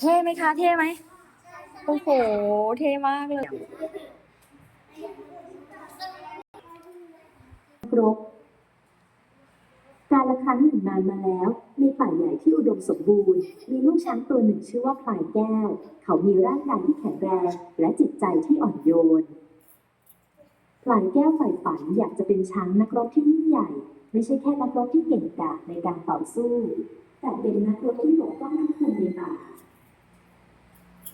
เท่ไหมคะ เท่ไหม โอ้โห เท่มากเลยครบ การละครั้งหนึ่งนานมาแล้ว มีป่าใหญ่ที่อุดมสมบูรณ์ มีลูกช้างตัวหนึ่งชื่อว่าพลายแก้ว เขามีร่างกายที่แข็งแรงและจิตใจที่อ่อนโยนพลายแก้วใฝ่ฝันอยากจะเป็นช้างนักรบที่ยิ่งใหญ่ ไม่ใช่แค่นักรบที่เก่งกาจในการต่อสู้ แต่เป็นนักรบที่ปกป้องทุกคนในป่า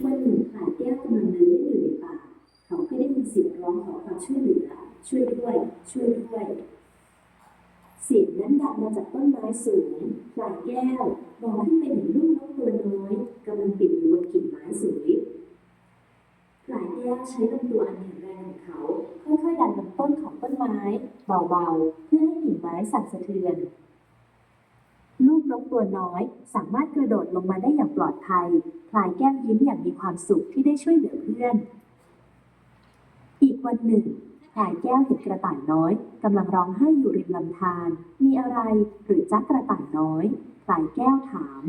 วันหนึ่งพลายแก้วกำลังเดินเล่นอยู่ในป่า เขาก็ได้ยินเสียงร้องขอความช่วยเหลือ ช่วยด้วย ช่วยด้วย เสียงนั้นดังมาจากต้นไม้สูงปลายแก้วมองขึ้นไปเห็นลูกนกตัวน้อยกำลังติดอยู่บนกิ่งไม้สูงลิบปลายแก้วใช้ลำตัวอันแข็งแรงของเขาค่อยๆดันลำต้นของต้นไม้เบาๆ เพื่อให้กิ่งไม้สั่นสะเทือน ลูกนกตัวน้อยสามารถกระโดดลงมาได้อย่างปลอดภัยพลายแก้วยิ้มอย่างมีความสุขที่ได้ช่วยเหลือเพื่อน อีกวันหนึ่ง พลายแก้วเห็นกระต่ายน้อยกำลังร้องไห้อยู่ริมลำธาร มีอะไรหรือจ๊ะกระต่ายน้อยพลายแก้วถาม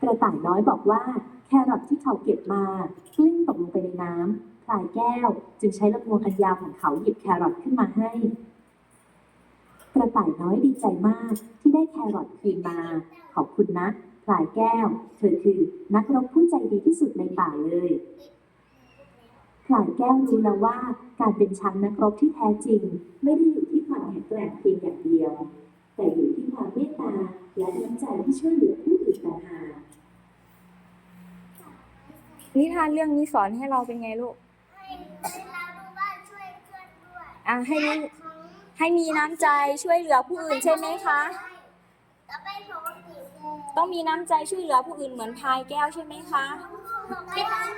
กระต่ายน้อยบอกว่า แครอทที่เขาเก็บมากลิ้งตกลงไปในน้ำพลายแก้วจึงใช้ลำงวงอันยาวของเขาหยิบแครอทขึ้นมาให้ กระต่ายน้อยดีใจมากที่ได้แครอทคืนมา ขอบคุณนะพลายแก้ว เธอคือนักรบผู้ใจดีที่สุดในป่าเลย พลายแก้วรู้แล้วว่าการเป็นช้างนักรบที่แท้จริง ไม่ได้อยู่ที่ความแข็งแกร่งเพียงอย่างเดียว แต่อยู่ที่ความเมตตาและน้ำใจที่ช่วยเหลือผู้อื่นต่างหากนิทานเรื่องนี้สอนให้เราเป็นไงลูกอะให้มีให้มีน้ำใจช่วยเหลือผู้อื่นใช่ไหมคะต้องมีน้ำใจช่วยเหลือผู้อื่นเหมือนพายแก้วใช่ไหมคะ ไม่ต้อง